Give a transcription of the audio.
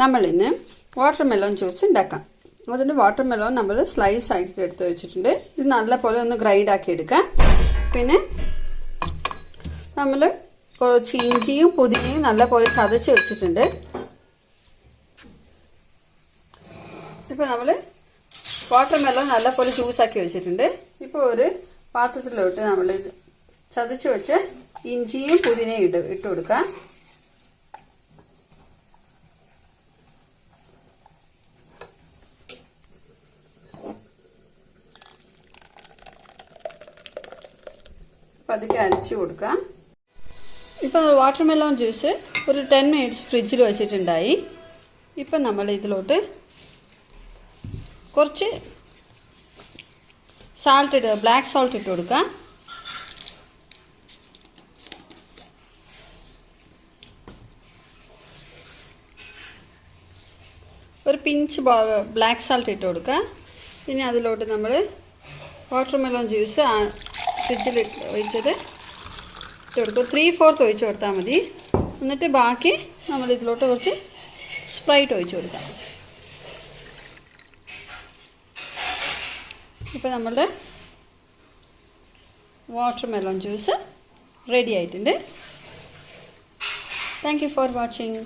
നമ്മളിന്ന് water melon juice ഉണ്ടാക്കാം അതിന്റെ വാട്ടർ മെലോൺ നമ്മൾ സ്ലൈസ് ആയിട്ട് എടുത്ത് വെച്ചിട്ടുണ്ട്. ഇത് നല്ലപോലെ ഒന്ന് ഗ്രൈഡ് ആക്കി എടുക്കാം. പിന്നെ നമ്മൾ ചീഞ്ചിയും പുതിനയും നല്ലപോലെ ചതച്ച് വെച്ചിട്ടുണ്ട്. ഇപ്പോൾ നമ്മൾ വാട്ടർ മെലോൺ നല്ലപോലെ ജ്യൂസാക്കി വെച്ചിട്ടുണ്ട്. ഇപ്പോൾ ഒരു പാത്രത്തിലോട്ട് നമ്മൾ ചതച്ച് വെച്ച് ഇഞ്ചിയും പുതിനയും ഇട്ട് ഇട്ട് കൊടുക്കാം. പതുക്കെ അരച്ച് കൊടുക്കാം. ഇപ്പോൾ വാട്ടർ മെലോൺ ജ്യൂസ് ഒരു ടെൻ മിനിറ്റ്സ് ഫ്രിഡ്ജിൽ വെച്ചിട്ടുണ്ടായി. ഇപ്പം നമ്മൾ ഇതിലോട്ട് കുറച്ച് സാൾട്ട് ഇട്ട് ബ്ലാക്ക് സോൾട്ട് ഇട്ട് കൊടുക്കാം. ഒരു പിഞ്ച് ബ്ലാക്ക് സാൾട്ട് ഇട്ട് കൊടുക്കുക പിന്നെ അതിലോട്ട് നമ്മൾ വാട്ടർ മെലോൺ ജ്യൂസ് ഫ്രിഡ്ജിൽ ഒഴിച്ചത് ഇട്ട് കൊടുക്കും ത്രീ ഫോർത്ത് ഒഴിച്ച് കൊടുത്താൽ മതി. എന്നിട്ട് ബാക്കി നമ്മൾ ഇതിലോട്ട് കുറച്ച് സ്പ്രൈറ്റ് ഒഴിച്ച് കൊടുക്കാം. ഇപ്പോൾ നമ്മളുടെ വാട്ടർ മെലോൺ ജ്യൂസ് റെഡി ആയിട്ടുണ്ട്. Thank you for watching